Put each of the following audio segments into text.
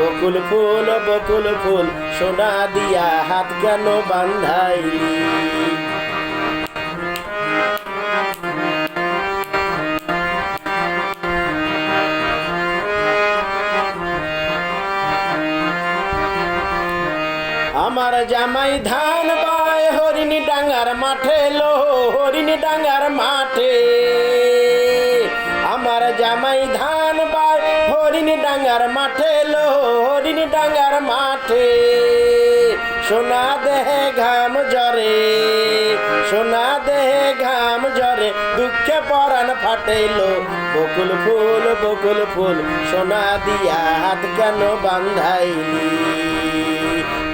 বকুল ফুল বকুল ফুল, সোনা দিয়া হাত কেন বান্ধাইলি? আমার জামাই ধান বায় হরিণী ডাঙ্গার মাঠে, লো হরিণী ডাঙ্গার মাঠে। আমার জামাই ধান বায় হরিণী ডাঙ্গার মাঠে, লো হরিণী ডাঙ্গার মাঠে। সোনা দেহে ঘাম জরে সোনা দেহে ঘাম জরে দুঃখে পরাণ ফাটেলো বকুল ফুল বকুল ফুল, সোনা দিয়া হাত কেন বান্ধাইলি?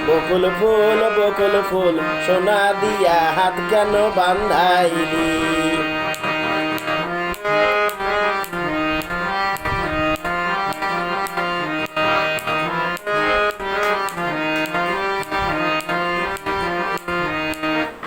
বকুল ফুল বকুল ফুল, সোনা দিয়া হাত কেন বান্ধাইলি?